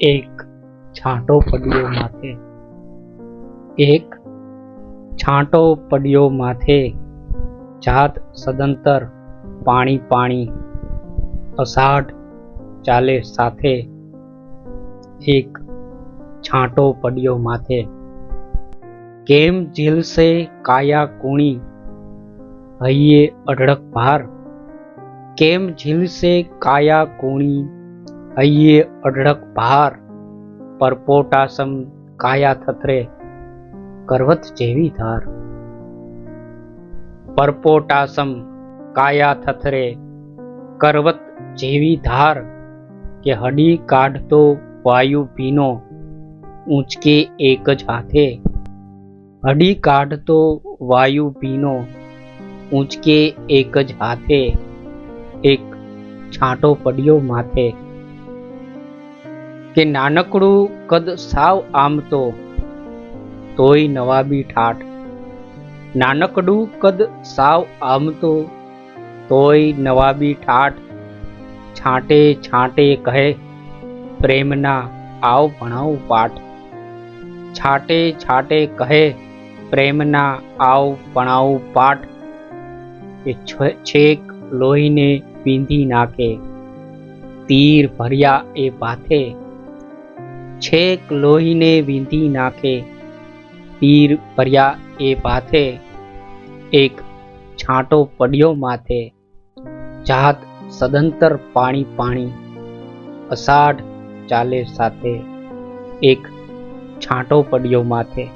એક છાંટો પડ્યો માથે એક છાંટો પડ્યો માથે જાત સદંતર પાણી પાણી અષાઢ ચાલે સાથે એક છાંટો પડ્યો માથે કેમ ઝીલશે કાયા કુણી હૈયે અઢળક ભાર કેમ ઝીલશે કાયા કુણી હૈયે અઢળક ભાર પરપોટાસમ કાયા થથરે કરવત જેવી ધાર પરપોટાસમ કાયા થથરે કરવત જેવી ધાર કે હડી કાઢતો વાયુ ભીનો ઊંચકે એક જ હાથે હડી કાઢતો વાયુ ભીનો ઊંચકે એક જ હાથે એક છાંટો પડ્યો માથે કે નાનકડું કદ સાવ આમ તો, તોય નવાબી ઠાઠ. નાનકડું કદ સાવ આમ તો, તોય નવાબી ઠાઠ. છાંટે છાંટે કહે પ્રેમના, આવ ભણાવું પાઠ. છાટે છાટે કહે પ્રેમના, આવ ભણાવું પાઠ. એ છેક લોહીને પીંધી નાખે. તીર ભર્યા એ પાથે છેક લોહીને વીંધી નાખે. પીર ભર્યા એ પાથે એક છાંટો પડ્યો માથે. જાત સદંતર પાણી પાણી, અષાઢ ચાલે સાથે. એક છાંટો પડ્યો માથે.